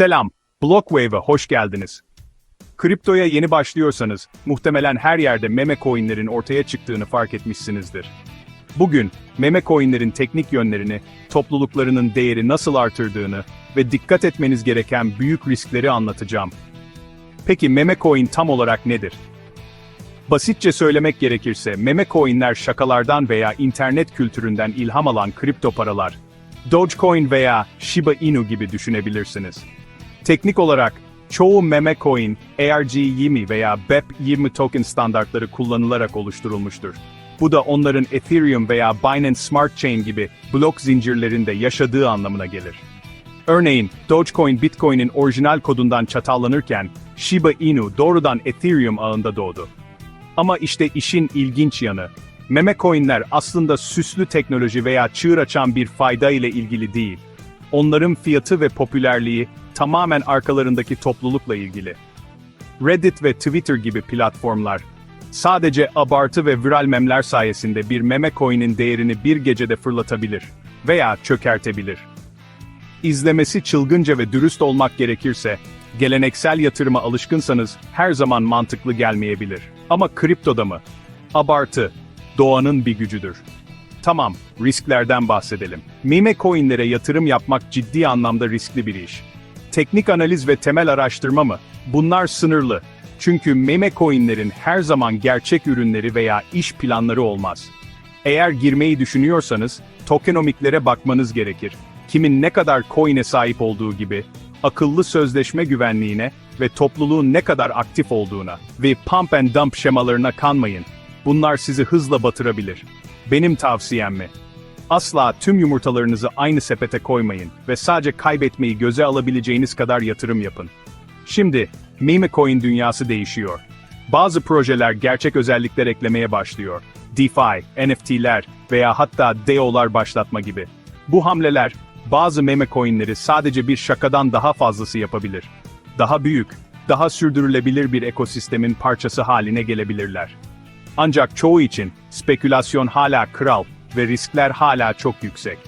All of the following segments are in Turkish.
Selam, Blockwave'a hoş geldiniz. Kriptoya yeni başlıyorsanız, muhtemelen her yerde meme coinlerin ortaya çıktığını fark etmişsinizdir. Bugün, meme coinlerin teknik yönlerini, topluluklarının değeri nasıl artırdığını ve dikkat etmeniz gereken büyük riskleri anlatacağım. Peki meme coin tam olarak nedir? Basitçe söylemek gerekirse meme coinler şakalardan veya internet kültüründen ilham alan kripto paralar. Dogecoin veya Shiba Inu gibi düşünebilirsiniz. Teknik olarak çoğu meme coin ERC20 veya BEP20 token standartları kullanılarak oluşturulmuştur. Bu da onların Ethereum veya Binance Smart Chain gibi blok zincirlerinde yaşadığı anlamına gelir. Örneğin, Dogecoin Bitcoin'in orijinal kodundan çatallanırken, Shiba Inu doğrudan Ethereum ağında doğdu. Ama işte işin ilginç yanı, meme coinler aslında süslü teknoloji veya çığır açan bir fayda ile ilgili değil. Onların fiyatı ve popülerliği tamamen arkalarındaki toplulukla ilgili. Reddit ve Twitter gibi platformlar, sadece abartı ve viral memler sayesinde bir meme coin'in değerini bir gecede fırlatabilir veya çökertebilir. İzlemesi çılgınca ve dürüst olmak gerekirse, geleneksel yatırıma alışkınsanız her zaman mantıklı gelmeyebilir. Ama kriptoda mı? Abartı, doğanın bir gücüdür. Tamam, risklerden bahsedelim. Meme coinlere yatırım yapmak ciddi anlamda riskli bir iş. Teknik analiz ve temel araştırma mı? Bunlar sınırlı. Çünkü meme coinlerin her zaman gerçek ürünleri veya iş planları olmaz. Eğer girmeyi düşünüyorsanız, tokenomiklere bakmanız gerekir. Kimin ne kadar coin'e sahip olduğu gibi, akıllı sözleşme güvenliğine ve topluluğun ne kadar aktif olduğuna ve pump and dump şemalarına kanmayın. Bunlar sizi hızla batırabilir. Benim tavsiyem mi? Asla tüm yumurtalarınızı aynı sepete koymayın ve sadece kaybetmeyi göze alabileceğiniz kadar yatırım yapın. Şimdi, meme coin dünyası değişiyor. Bazı projeler gerçek özellikler eklemeye başlıyor. DeFi, NFT'ler veya hatta DEO'lar başlatma gibi. Bu hamleler, bazı meme coinleri sadece bir şakadan daha fazlası yapabilir. Daha büyük, daha sürdürülebilir bir ekosistemin parçası haline gelebilirler. Ancak çoğu için spekülasyon hala kral ve riskler hala çok yüksek.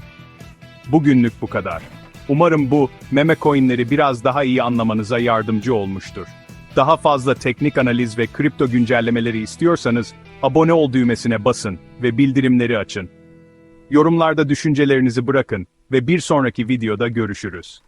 Bugünlük bu kadar. Umarım bu meme coinleri biraz daha iyi anlamanıza yardımcı olmuştur. Daha fazla teknik analiz ve kripto güncellemeleri istiyorsanız abone ol düğmesine basın ve bildirimleri açın. Yorumlarda düşüncelerinizi bırakın ve bir sonraki videoda görüşürüz.